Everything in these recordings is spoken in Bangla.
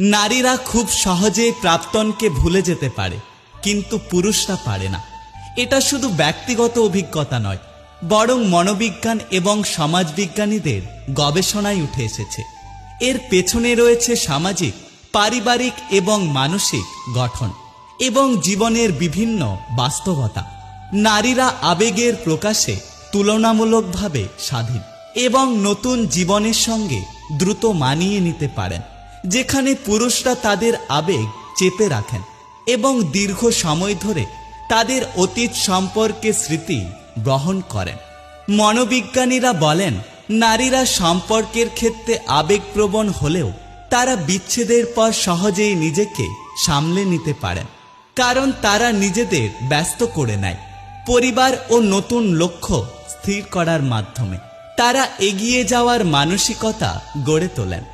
নারীরা খুব সহজেই প্রাক্তনকে ভুলে যেতে পারে, কিন্তু পুরুষরা পারে না। এটা শুধু ব্যক্তিগত অভিজ্ঞতা নয়, বরং মনোবিজ্ঞান এবং সমাজবিজ্ঞানীদের গবেষণায় উঠে এসেছে। এর পেছনে রয়েছে সামাজিক, পারিবারিক এবং মানসিক গঠন এবং জীবনের বিভিন্ন বাস্তবতা। নারীরা আবেগের প্রকাশে তুলনামূলকভাবে স্বাধীন এবং নতুন জীবনের সঙ্গে দ্রুত মানিয়ে নিতে পারেন। যেখানে পুরুষরা তাদের আবেগ চেপে রাখেন এবং দীর্ঘ সময় ধরে তাদের অতীত সম্পর্কে স্মৃতি বহন করেন। মনোবিজ্ঞানীরা বলেন, নারীরা সম্পর্কের ক্ষেত্রে আবেগপ্রবণ হলেও তারা বিচ্ছেদের পর সহজেই নিজেকে সামলে নিতে পারেন, কারণ তারা নিজেদের ব্যস্ত করে নেয়। পরিবার ও নতুন লক্ষ্য স্থির করার মাধ্যমে তারা এগিয়ে যাওয়ার মানসিকতা গড়ে তোলেন।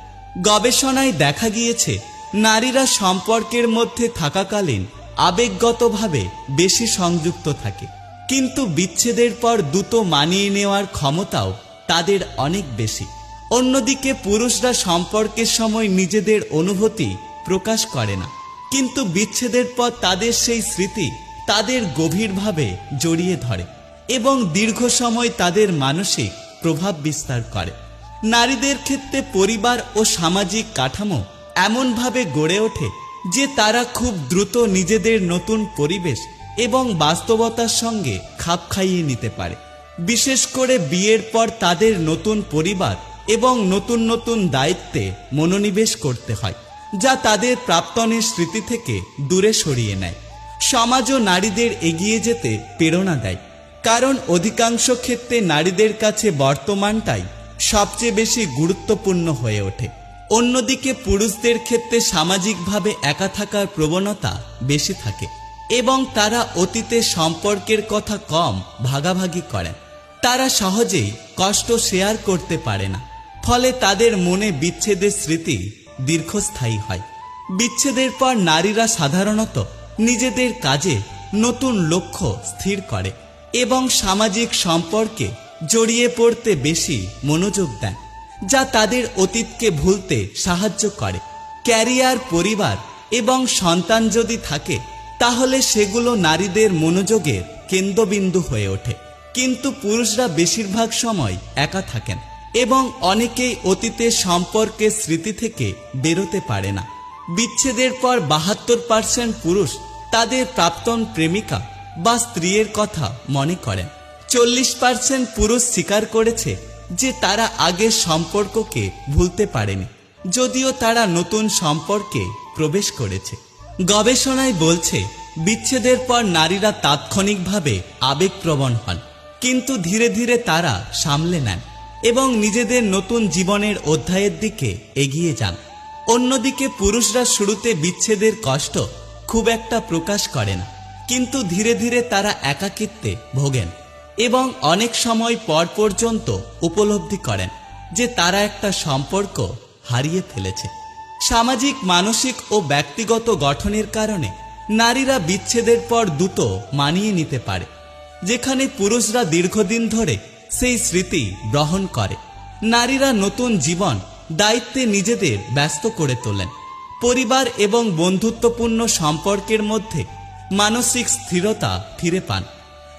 গবেষণায় দেখা গিয়েছে, নারীরা সম্পর্কের মধ্যে থাকাকালীন আবেগগতভাবে বেশি সংযুক্ত থাকে। কিন্তু বিচ্ছেদের পর দ্রুত মানিয়ে নেওয়ার ক্ষমতাও তাদের অনেক বেশি। অন্যদিকে পুরুষরা সম্পর্কের সময় নিজেদের অনুভূতি প্রকাশ করে না। কিন্তু বিচ্ছেদের পর তাদের সেই স্মৃতি তাদের গভীরভাবে জড়িয়ে ধরে এবং দীর্ঘ সময় তাদের মানসিক প্রভাব বিস্তার করে। নারীদের ক্ষেত্রে পরিবার ও সামাজিক কাঠামো এমনভাবে গড়ে ওঠে যে তারা খুব দ্রুত নিজেদের নতুন পরিবেশ এবং বাস্তবতার সঙ্গে খাপ খাইয়ে নিতে পারে। বিশেষ করে বিয়ের পর তাদের নতুন পরিবার এবং নতুন নতুন দায়িত্বে মনোনিবেশ করতে হয়, যা তাদের প্রাক্তনের স্মৃতি থেকে দূরে সরিয়ে নেয়। সমাজও নারীদের এগিয়ে যেতে প্রেরণা দেয়, কারণ অধিকাংশ ক্ষেত্রে নারীদের কাছে বর্তমানটাই সবচেয়ে বেশি গুরুত্বপূর্ণ হয়ে ওঠে। অন্যদিকে পুরুষদের ক্ষেত্রে সামাজিকভাবে একা থাকার প্রবণতা বেশি থাকে এবং তারা অতীতের সম্পর্কের কথা কম ভাগাভাগি করেন। তারা সহজেই কষ্ট শেয়ার করতে পারে না, ফলে তাদের মনে বিচ্ছেদের স্মৃতি দীর্ঘস্থায়ী হয়। বিচ্ছেদের পর নারীরা সাধারণত নিজেদের কাজে নতুন লক্ষ্য স্থির করে এবং সামাজিক সম্পর্কে জড়িয়ে পড়তে বেশি মনোযোগ দেন, যা তাদের অতীতকে ভুলতে সাহায্য করে। ক্যারিয়ার, পরিবার এবং সন্তান যদি থাকে, তাহলে সেগুলো নারীদের মনোযোগের কেন্দ্রবিন্দু হয়ে ওঠে। কিন্তু পুরুষরা বেশিরভাগ সময় একা থাকেন এবং অনেকেই অতীতের সম্পর্কের স্মৃতি থেকে বেরোতে পারে না। বিচ্ছেদের পর বাহাত্তর পার্সেন্ট পুরুষ তাদের প্রাক্তন প্রেমিকা বা স্ত্রীর কথা মনে করেন। চল্লিশ পার্সেন্ট পুরুষ স্বীকার করেছে যে তারা আগের সম্পর্ককে ভুলতে পারেনি, যদিও তারা নতুন সম্পর্কে প্রবেশ করেছে। গবেষণায় বলছে, বিচ্ছেদের পর নারীরা তাৎক্ষণিকভাবে আবেগপ্রবণ হন, কিন্তু ধীরে ধীরে তারা সামলে নেন এবং নিজেদের নতুন জীবনের অধ্যায়ের দিকে এগিয়ে যান। অন্যদিকে পুরুষরা শুরুতে বিচ্ছেদের কষ্ট খুব একটা প্রকাশ করে না কিন্তু ধীরে ধীরে তারা একাকিত্বে ভোগেন। এবং অনেক সময় পর পর্যন্ত উপলব্ধি করেন যে তারা একটা সম্পর্ক হারিয়ে ফেলেছে। সামাজিক, মানসিক ও ব্যক্তিগত গঠনের কারণে নারীরা বিচ্ছেদের পর দ্রুত মানিয়ে নিতে পারে, যেখানে পুরুষরা দীর্ঘদিন ধরে সেই স্মৃতি গ্রহণ করে। নারীরা নতুন জীবন, দায়িত্বে নিজেদের ব্যস্ত করে তোলেন। পরিবার এবং বন্ধুত্বপূর্ণ সম্পর্কের মধ্যে মানসিক স্থিরতা ফিরে পান।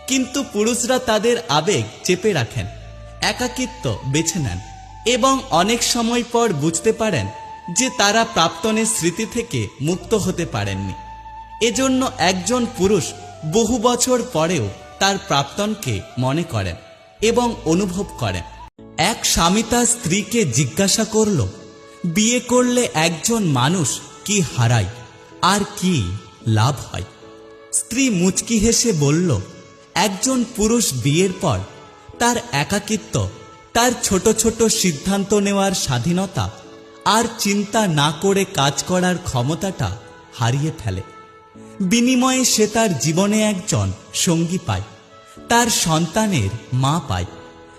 কিন্তু পুরুষরা তাদের আবেগ চেপে রাখেন, একাকিত্ব বেছে নেন এবং অনেক সময় পর বুঝতে পারেন যে তারা প্রাক্তনের স্মৃতি থেকে মুক্ত হতে পারেননি। এজন্য একজন পুরুষ বহু বছর পরেও তার প্রাক্তনকে মনে করেন এবং অনুভব করেন। এক স্বামী তার স্ত্রীকে জিজ্ঞাসা করল, বিয়ে করলে একজন মানুষ কি হারায়? আর কি লাভ হয়? স্ত্রী মুচকি হেসে বলল একজন পুরুষ বিয়ের পর তার একাকিত্ব, তার ছোট ছোট সিদ্ধান্ত নেওয়ার স্বাধীনতা আর চিন্তা না করে কাজ করার ক্ষমতাটা হারিয়ে ফেলে। বিনিময়ে সে তার জীবনে একজন সঙ্গী পায়, তার সন্তানের মা পায়,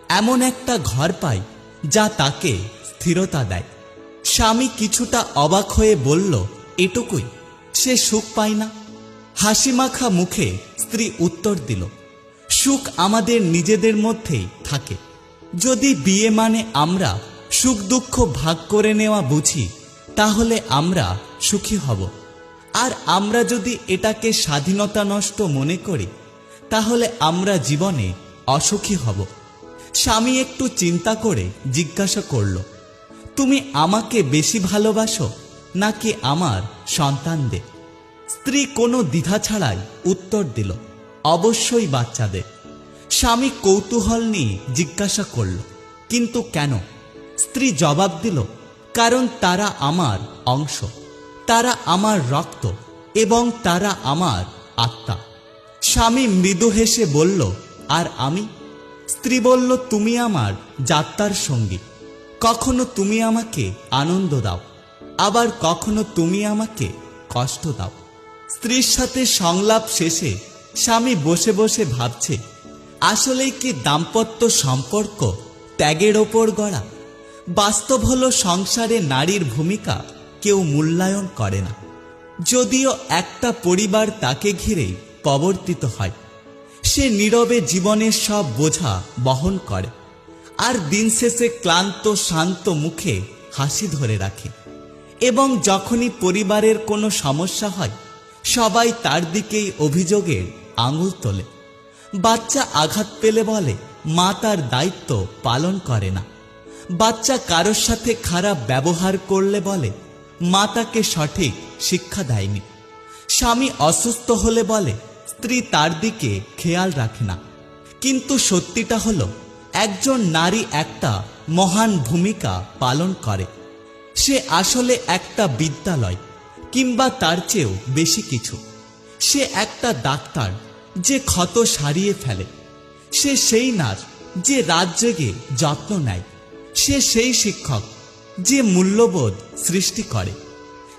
এমন একটা ঘর পায় যা তাকে স্থিরতা দেয়। স্বামী কিছুটা অবাক হয়ে বলল, এটুকুই, সে সুখ পায় না। হাসিমাখা মুখে স্ত্রী উত্তর দিল সুখ আমাদের নিজেদের মধ্যেই থাকে। যদি বিয়ে মানে আমরা সুখ দুঃখ ভাগ করে নেওয়া বুঝি, তাহলে আমরা সুখী হব। আর আমরা যদি এটাকে স্বাধীনতা নষ্ট মনে করি, তাহলে আমরা জীবনে অসুখী হব। স্বামী একটু চিন্তা করে জিজ্ঞাসা করল, তুমি আমাকে বেশি ভালোবাসো নাকি আমার সন্তানদের? স্ত্রী কোনো দ্বিধা ছাড়াই উত্তর দিল অবশ্যই বাচ্চাদের। স্বামী কৌতূহল নিয়ে জিজ্ঞাসা করল, কিন্তু কেন? স্ত্রী জবাব দিল, কারণ তারা আমার অংশ। তারা আমার রক্ত এবং তারা আমার আত্মা। স্বামী মৃদু হেসে বলল, আর আমি? স্ত্রী বলল, তুমি আমার যাত্রার সঙ্গী। কখনো তুমি আমাকে আনন্দ দাও, আবার কখনো তুমি আমাকে কষ্ট দাও। স্ত্রীর সাথে সংলাপ শেষে স্বামী বসে বসে ভাবছে, আসলেই কি দাম্পত্য সম্পর্ক ত্যাগের ওপর গড়া? বাস্তব হল সংসারে নারীর ভূমিকা কেউ মূল্যায়ন করে না। যদিও একটা পরিবার তাকে ঘিরেই প্রবর্তিত হয়, সে নীরবে জীবনের সব বোঝা বহন করে, আর দিন শেষে ক্লান্ত, শান্ত মুখে হাসি ধরে রাখে। এবং যখনই পরিবারের কোনো সমস্যা হয়, সবাই তার দিকেই অভিযোগের আঙুল তোলে। বাচ্চা আঘাত পেলে বলে, মা তার দায়িত্ব পালন করে না। বাচ্চা কারোর সাথে খারাপ ব্যবহার করলে বলে, মা তাকে সঠিক শিক্ষা দেয়নি। স্বামী অসুস্থ হলে বলে, স্ত্রী তার দিকে খেয়াল রাখে না। কিন্তু সত্যিটা হলো, একজন নারী একটা মহান ভূমিকা পালন করে। সে আসলে একটা বিদ্যালয় কিংবা তার চেয়েও বেশি কিছু। সে একটা ডাক্তার যে ক্ষত সারিয়ে ফেলে, সে সেই নার্স যে রাত জেগে যত্ন নেয়, সে সেই শিক্ষক যে মূল্যবোধ সৃষ্টি করে,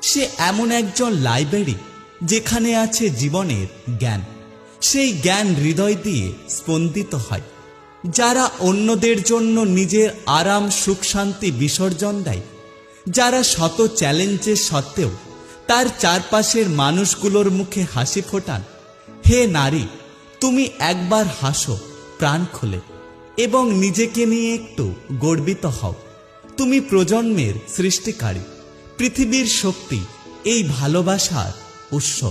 সে এমন একজন লাইব্রেরি যেখানে আছে জীবনের জ্ঞান, সেই জ্ঞান হৃদয় দিয়ে স্পন্দিত হয়, যারা অন্যদের জন্য নিজের আরাম, সুখ, শান্তি বিসর্জন দেয়, যারা শত চ্যালেঞ্জের সত্ত্বেও তার চারপাশের মানুষগুলোর মুখে হাসি ফোটান হে নারী, তুমি একবার হাসো, প্রাণ খুলে, এবং নিজেকে নিয়ে একটু গর্বিত হও। তুমি প্রজন্মের সৃষ্টিকারী, পৃথিবীর শক্তি, এই ভালোবাসার উৎস।